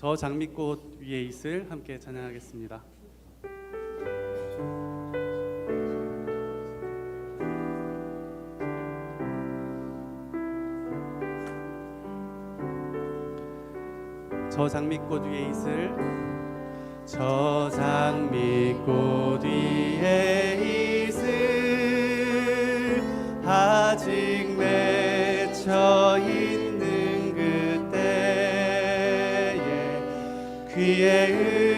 저 장미꽃 위에 있을 함께 찬양하겠습니다. 저 장미꽃 위에 있을 저 장미꽃 위에 있을 아직 맺혀 있는 귀에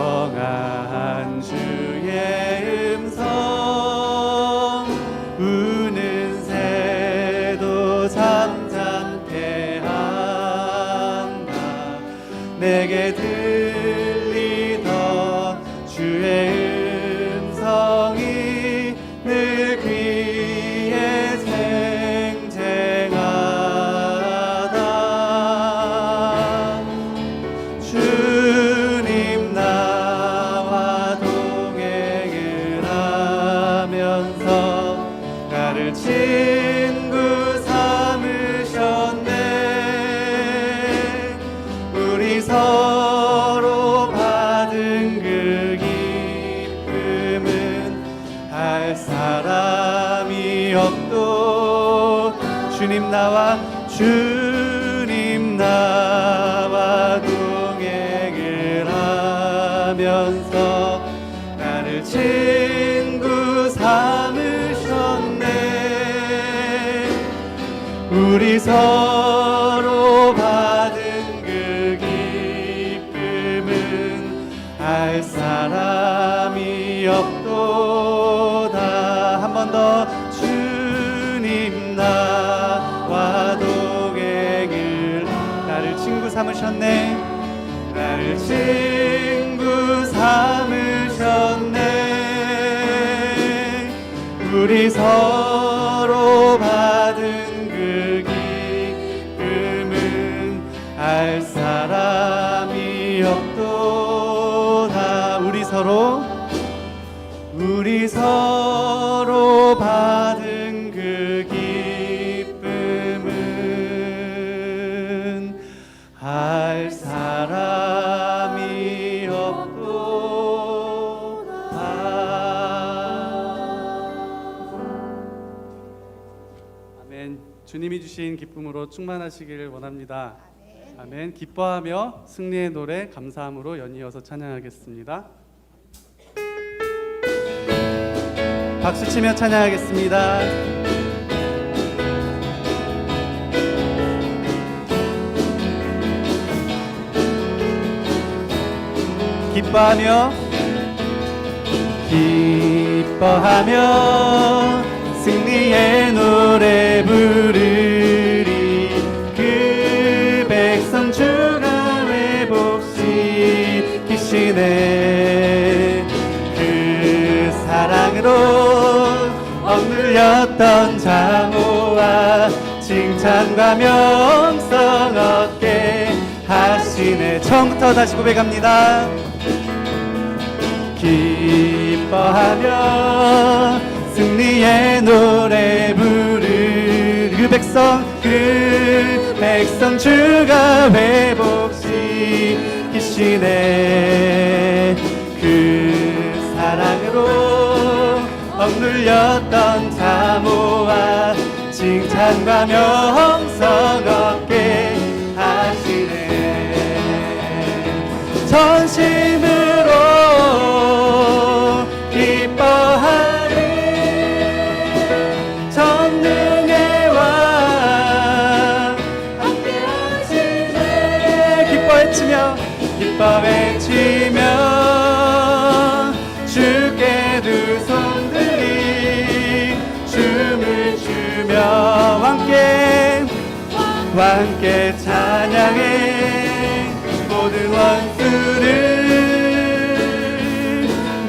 정한 주의 나와 주님 나와 동행을 하면서 나를 친구 삼으셨네. 우리 서로 받은 그 기쁨은 알 사람이 없도다. 한 번 더 주 삼으셨네. 나를 친구 삼으셨네. 우리 서로 받은 그 기쁨은 알 사람이 없도다. 우리 서로 우리 서로 받은 주님이 주신 기쁨으로 충만하시기를 원합니다. 아멘. 기뻐하며 승리의 노래 감사함으로 연이어서 찬양하겠습니다. 박수 치며 찬양하겠습니다. 기뻐하며 기뻐하며 승리의 노래 부르 억눌렸던 장호와 칭찬과 명성 얻게 하시네. 처음부터 다시 고백합니다. 기뻐하며 승리의 노래 부르 그 백성 그 백성 주가 회복시키시네. 그 사랑으로 억눌렸던 사모와 칭찬과 명성 얻게 하시네. 전심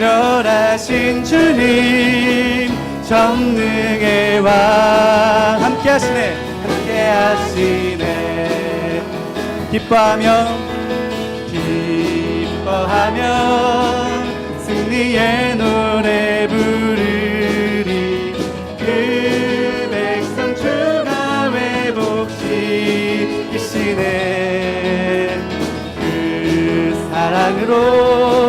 멸하신 주님 전능의 왕. 함께 하시네 함께 하시네. 기뻐하며 기뻐하며 승리의 노래 부르리. 그 백성 주가 회복시키시네 그 사랑으로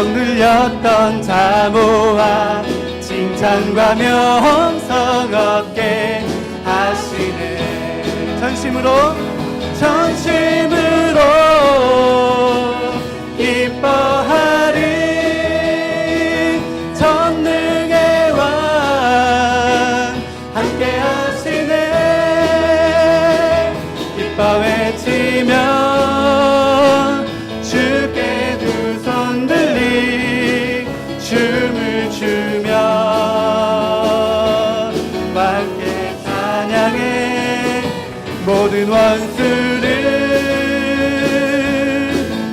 억눌렸던 자모와 칭찬과 명성 얻게 하시네. 전심으로 원수를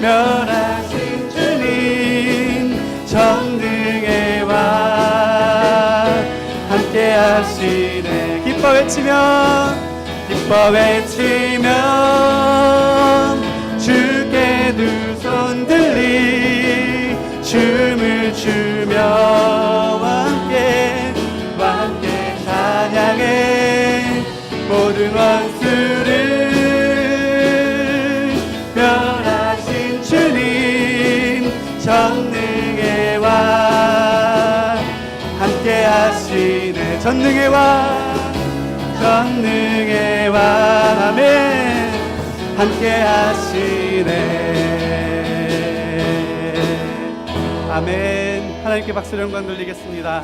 멸하신 주님 전능의 왕 함께 하시네. 기뻐 외치며 기뻐 외치며 하시네 전능의 왕 전능의 왕 아멘. 함께 하시네. 아멘. 하나님께 박수 영광 돌리겠습니다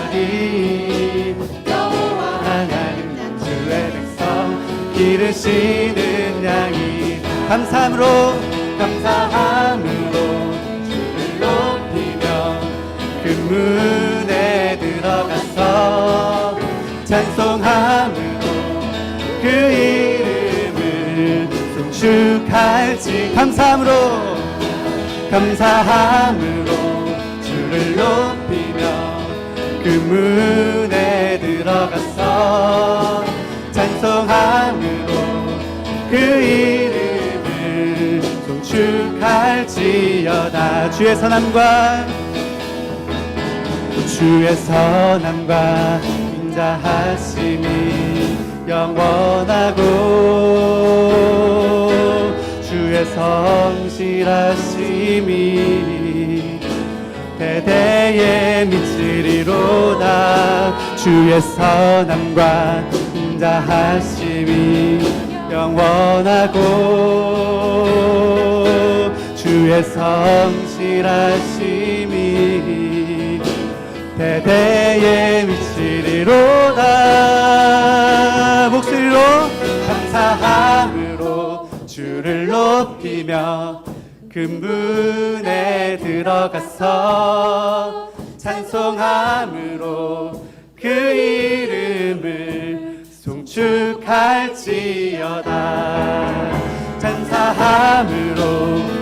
기르시는 양이 감사함으로 감사함으로 주를 높이며 그 문에 들어가서 찬송함으로 그 이름을 송축할지 감사함으로 감사함으로 주를 높이며 그 문에 들어가서 찬송함으로 그 이름을 송축할지어다. 주의 선함과 주의 선함과 인자하심이 영원하고 주의 성실하심이 대대에 미치리로다. 주의 선함과 인자하심이 영원하고 주의 성실하심이 대대에 미치리로다. 목소리로 감사함으로 주를 높이며 근문에 들어가서 찬송함으로 그 이름을 송 축할지어다. 찬사함으로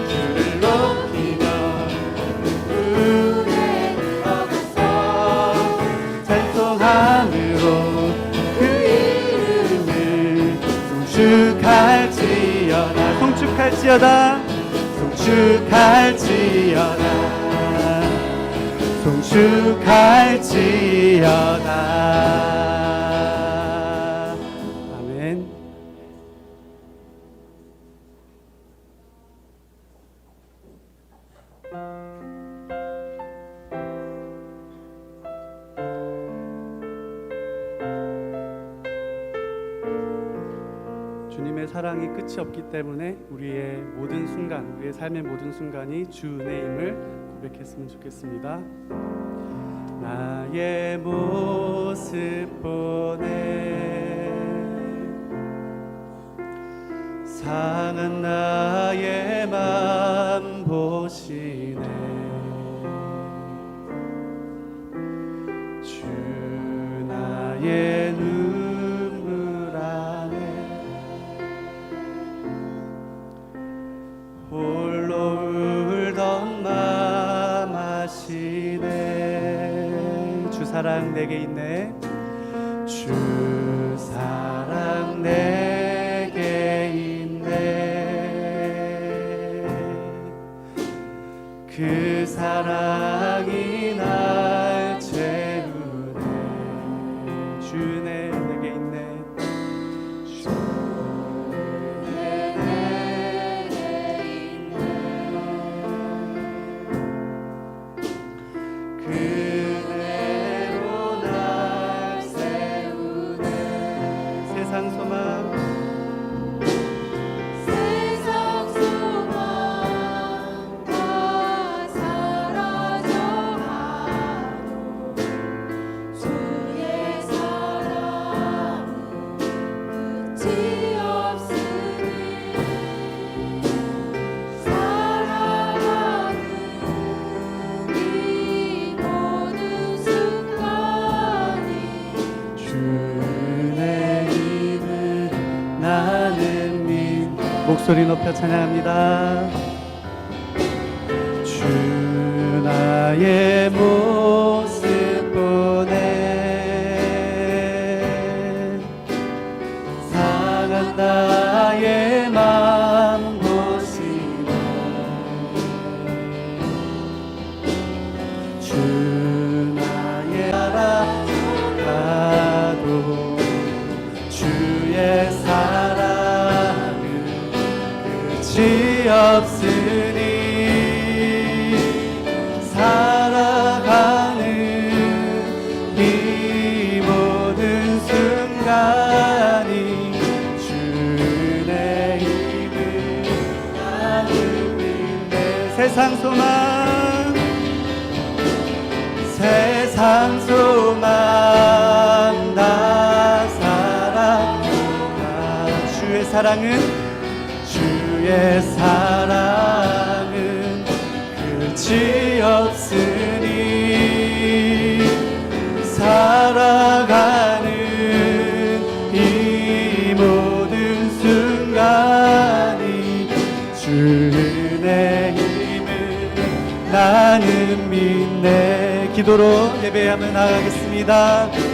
주를 높이며 은혜 들어가서 찬송함으로 그 이름을 송축할지어다. 송축할지어다. 송축할지어다. 송축할지어다 사랑이 끝이 없기 때문에 우리의 모든 순간, 우리의 삶의 모든 순간이 주 은혜임을 고백했으면 좋겠습니다. 나의 모습 보내 상한 나 사랑 내게 있네. 주 사랑 내 소리 높여 찬양합니다. 주 나의 모습 보내. 상한 나의 이 모든 순간이 주의 힘을 나는 믿네 세상 소망 세상 소망 다 사랑하다 주의 사랑은 주의 사랑은 끝이 없으 기도로 예배하며 나가겠습니다